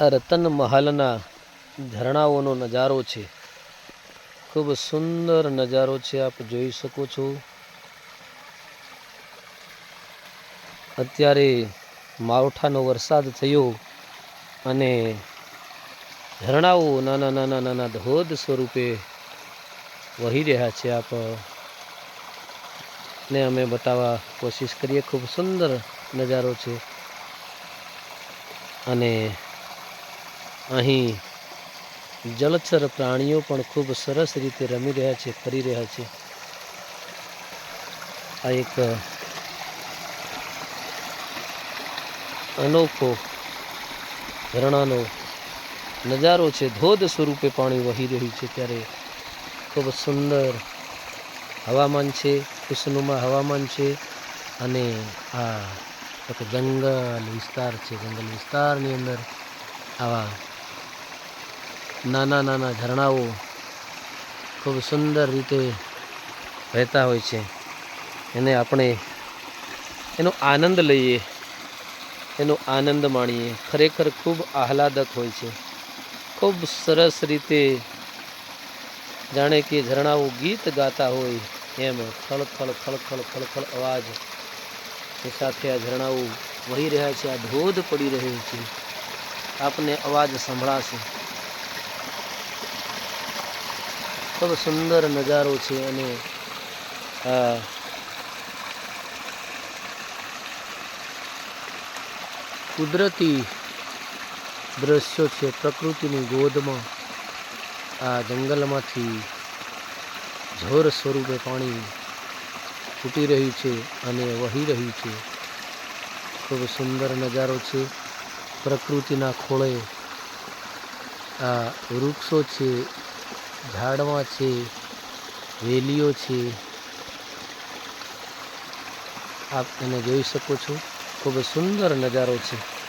રતન મહાલના ઝરણાઓનો નજારો છે. ખૂબ સુંદર નજારો છે, આપ જોઈ શકો છો. અત્યારે માવઠાનો વરસાદ થયો અને ઝરણાઓ નાના નાના નાના ધોધ સ્વરૂપે વહી રહ્યા છે આપ. ને અમે બતાવવા કોશિશ કરીએ, ખૂબ સુંદર નજારો છે. અને અહીં જલચર પ્રાણીઓ પણ ખૂબ સરસ રીતે રમી રહ્યા છે, ફરી રહ્યા છે. આ એક અનોખો ઝરણાનો નજારો છે. ધોધ સ્વરૂપે પાણી વહી રહ્યું છે ત્યારે ખૂબ સુંદર હવામાન છે, ખુશનુમા હવામાન છે અને આ એક જંગલ વિસ્તાર છે. જંગલ વિસ્તારની અંદર આવા નાના નાના ઝરણાઓ ખૂબ સુંદર રીતે વહેતા હોય છે. એને આપણે એનો આનંદ લઈએ, એનો આનંદ માણીએ. ખરેખર ખૂબ આહલાદક હોય છે. ખૂબ સરસ રીતે જાણે કે ઝરણાઓ ગીત ગાતા હોય એમ ખળખળ ખળખળ ખળખળ અવાજ એ સાથે આ ઝરણાઓ વહી રહ્યા છે, આ ધોધ પડી રહ્યો છે. આપને અવાજ સંભળાશે. ખૂબ સુંદર નજારો છે અને આ કુદરતી દ્રશ્યો છે પ્રકૃતિની ગોદમાં, આ જંગલમાંથી જોર સ્વરૂપે પાણી ફૂટી રહ્યું છે અને વહી રહ્યું છે. ખૂબ સુંદર નજારો છે પ્રકૃતિના ખોળે, આ વૃક્ષો છે ઝાડવા છે વેલીઓ છે. આપ એને જોઈ શકો છો. ખૂબ સુંદર નજારો છે.